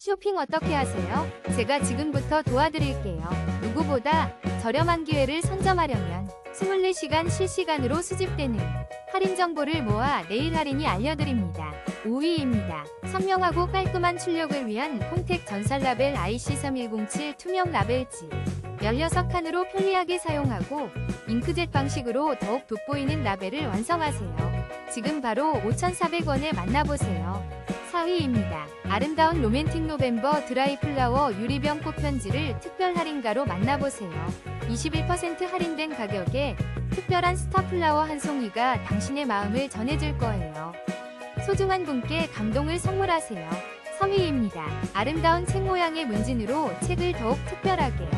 쇼핑 어떻게 하세요? 제가 지금부터 도와드릴게요. 누구보다 저렴한 기회를 선점하려면 24시간 실시간으로 수집되는 할인 정보를 모아 내일 할인이 알려드립니다. 5위입니다. 선명하고 깔끔한 출력을 위한 콩텍 전살 라벨 IC3107 투명 라벨지. 16칸으로 편리하게 사용하고 잉크젯 방식으로 더욱 돋보이는 라벨을 완성하세요. 지금 바로 5,400원에 만나보세요. 4위입니다. 아름다운 로맨틱 노벤버 드라이 플라워 유리병 꽃편지를 특별 할인가로 만나보세요. 21% 할인된 가격에 특별한 스타 플라워 한 송이가 당신의 마음을 전해줄 거예요. 소중한 분께 감동을 선물하세요. 3위입니다. 아름다운 책 모양의 문진으로 책을 더욱 특별하게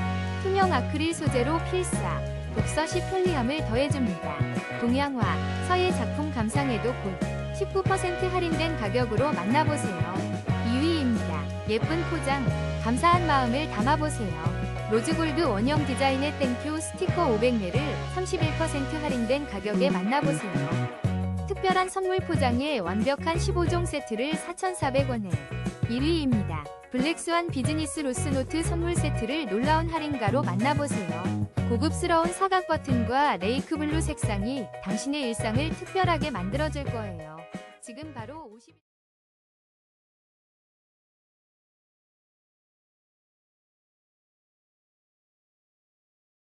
투명 아크릴 소재로 필사, 독서 시 편리함을 더해줍니다. 동양화, 서예 작품 감상에도 곧 19% 할인된 가격으로 만나보세요. 2위입니다. 예쁜 포장, 감사한 마음을 담아보세요. 로즈골드 원형 디자인의 땡큐 스티커 500매를 31% 할인된 가격에 만나보세요. 특별한 선물 포장에 완벽한 15종 세트를 4,400원에 1위입니다. 블랙스완 비즈니스 로스노트 선물 세트를 놀라운 할인가로 만나보세요. 고급스러운 사각 버튼과 레이크 블루 색상이 당신의 일상을 특별하게 만들어줄 거예요. 지금 바로 50...